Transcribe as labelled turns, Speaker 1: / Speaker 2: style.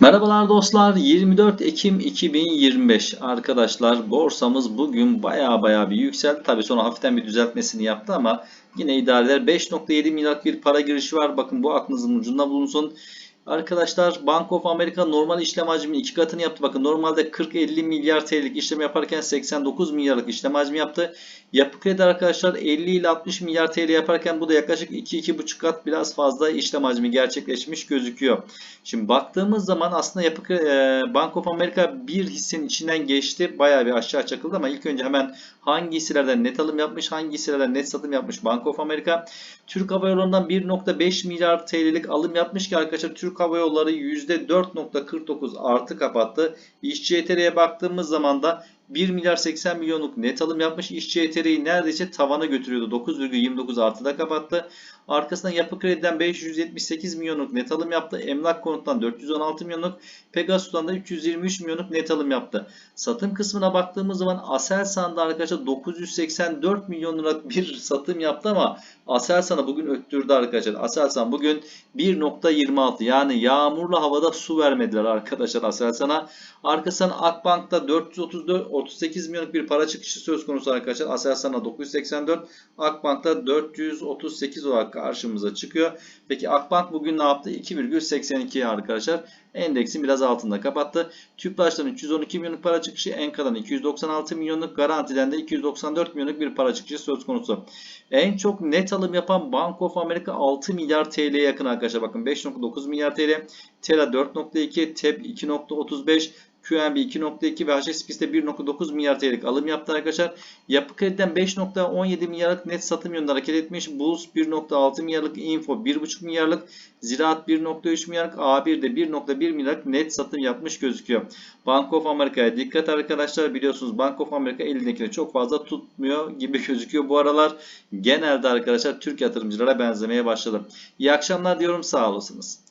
Speaker 1: Merhabalar dostlar. 24 Ekim 2025 arkadaşlar borsamız bugün baya baya bir yükseldi. Tabi sonra hafiften bir düzeltmesini yaptı ama yine idare eder 5.7 milyar bir para girişi var. Bakın bu aklınızın ucunda bulunsun Arkadaşlar Bank of America normal işlem hacminin iki katını yaptı. Bakın normalde 40-50 milyar TL'lik işlem yaparken 89 milyarlık işlem hacmi yaptı. Yapı kredi arkadaşlar 50 ile 60 milyar TL yaparken bu da yaklaşık 2-2,5 kat biraz fazla işlem hacmi gerçekleşmiş gözüküyor. Şimdi baktığımız zaman aslında Yapı Kredi, Bank of America bir hissenin içinden geçti. Bayağı bir aşağı çakıldı ama ilk önce hemen hangi hisselerden net alım yapmış, hangi hisselerden net satım yapmış Bank of America. Türk Hava Yolları'ndan 1.5 milyar TL'lik alım yapmış ki arkadaşlar Türk Hava Yolları %4.49 artı kapattı. İşçi ETR'ye baktığımız zaman da 1 milyar 80 milyonluk net alım yapmış. İşçi ETR'yi neredeyse tavana götürüyordu. 9,29 artıda kapattı. Arkasından Yapı Kredi'den 578 milyonluk net alım yaptı. Emlak Konut'tan 416 milyonluk. Pegasus'tan da 323 milyonluk net alım yaptı. Satım kısmına baktığımız zaman Aselsan'da arkadaşlar 984 milyon lira bir satım yaptı ama Aselsan'a bugün öttürdü arkadaşlar. Aselsan bugün 1.26 yani yağmurlu havada su vermediler arkadaşlar Aselsan'a. Arkasından Akbank'ta 434 38 milyonluk bir para çıkışı söz konusu arkadaşlar. Aselsan'a 984, Akbank'ta 438 olarak karşımıza çıkıyor. Peki Akbank bugün ne yaptı? 2,82 arkadaşlar. Endeksin biraz altında kapattı. Tüpraş'tan 312 milyonluk para çıkışı, Enka'dan 296 milyonluk, Garanti'den de 294 milyonluk bir para çıkışı söz konusu. En çok net alım yapan Bank of America 6 milyar TL'ye yakın arkadaşlar. Bakın 5.9 milyar TL, Tela 4.2, TEP 2.35, QNB 2.2 ve HSBC'de 1.9 milyar TL'lik alım yaptı arkadaşlar. Yapı Kredi'den 5.17 milyarlık net satım yönünde hareket etmiş. Bulls 1.6 milyarlık, Info 1.5 milyarlık, Ziraat 1.3 milyarlık, A1 de 1.1 milyarlık net satım yapmış gözüküyor. Bank of America'ya dikkat arkadaşlar. Biliyorsunuz Bank of America elindekini çok fazla tutmuyor gibi gözüküyor. Bu aralar genelde arkadaşlar Türk yatırımcılara benzemeye başladı. İyi akşamlar diyorum sağ olasınız.